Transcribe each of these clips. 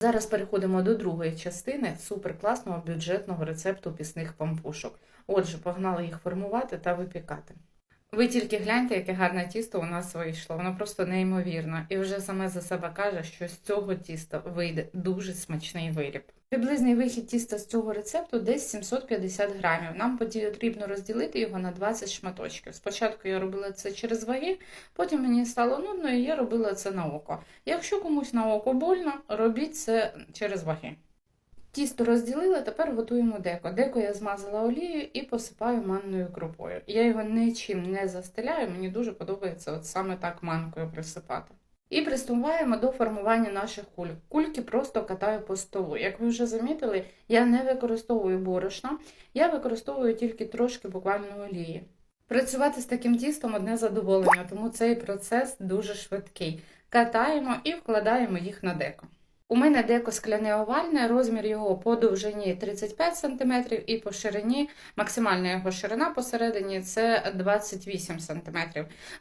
Зараз переходимо до другої частини суперкласного бюджетного рецепту пісних пампушок. Отже, погнали їх формувати та випікати. Ви тільки гляньте, яке гарне тісто у нас вийшло. Воно просто неймовірно. І вже саме за себе каже, що з цього тіста вийде дуже смачний виріб. Приблизний вихід тіста з цього рецепту десь 750 грамів. Нам потрібно розділити його на 20 шматочків. Спочатку я робила це через ваги, потім мені стало нудно, і я робила це на око. Якщо комусь на око больно, робіть це через ваги. Тісто розділила, тепер готуємо деко. Деко я змазала олією і посипаю манною крупою. Я його нічим не застеляю, мені дуже подобається от саме так манкою присипати. І приступаємо до формування наших кульок. Кульки просто катаю по столу. Як ви вже замітили, я не використовую борошна, я використовую тільки трошки буквально олії. Працювати з таким тістом одне задоволення, тому цей процес дуже швидкий. Катаємо і вкладаємо їх на деко. У мене деко скляне овальне, розмір його по довжині 35 см і по ширині, максимальна його ширина посередині це 28 см.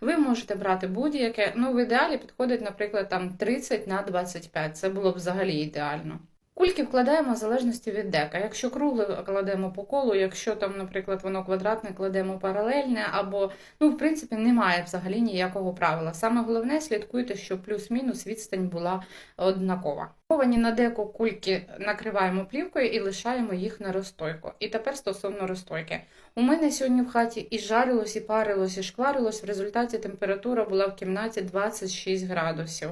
Ви можете брати будь-яке, ну в ідеалі підходить, наприклад, там 30 на 25, це було б взагалі ідеально. Кульки вкладаємо в залежності від дека. Якщо кругле кладемо по колу, якщо там, наприклад, воно квадратне, кладемо паралельне, або ну, в принципі, немає взагалі ніякого правила. Саме головне, слідкуйте, щоб плюс-мінус відстань була однакова. Ховані на деко кульки накриваємо плівкою і лишаємо їх на розстойку. І тепер стосовно розстойки. У мене сьогодні в хаті і жарилось, і парилось, і шкварилось. В результаті температура була в кімнаті 26 градусів.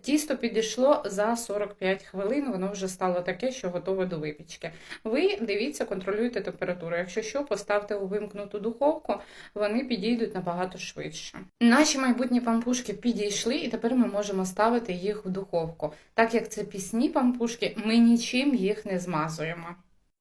Тісто підійшло за 45 хвилин, воно вже стало таке, що готове до випічки. Ви дивіться, контролюйте температуру. Якщо що, поставте у вимкнуту духовку, вони підійдуть набагато швидше. Наші майбутні пампушки підійшли, і тепер ми можемо ставити їх в духовку. Так як це пісні пампушки, ми нічим їх не змазуємо.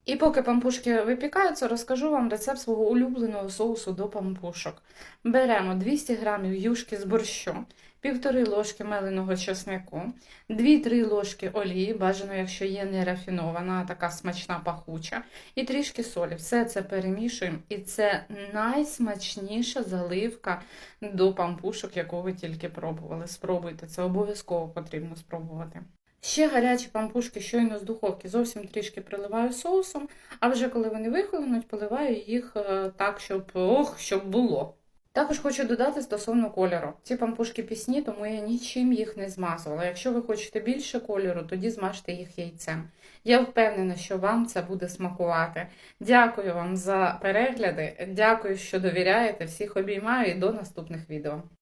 І поки пампушки випікаються, розкажу вам рецепт свого улюбленого соусу до пампушок. Беремо 200 г юшки з борщу, 1,5 ложки меленого чеснику, 2-3 ложки олії, бажано, якщо є не рафінована, а така смачна пахуча, і трішки солі. Все це перемішуємо, і це найсмачніша заливка до пампушок, яку ви тільки пробували. Спробуйте, це обов'язково потрібно спробувати. Ще гарячі пампушки щойно з духовки зовсім трішки приливаю соусом, а вже коли вони вихолонуть, поливаю їх е, так, щоб ох, щоб було. Також хочу додати стосовно кольору. Ці пампушки пісні, тому я нічим їх не змазувала. Якщо ви хочете більше кольору, тоді змажте їх яйцем. Я впевнена, що вам це буде смакувати. Дякую вам за перегляди, дякую, що довіряєте. Всіх обіймаю і до наступних відео.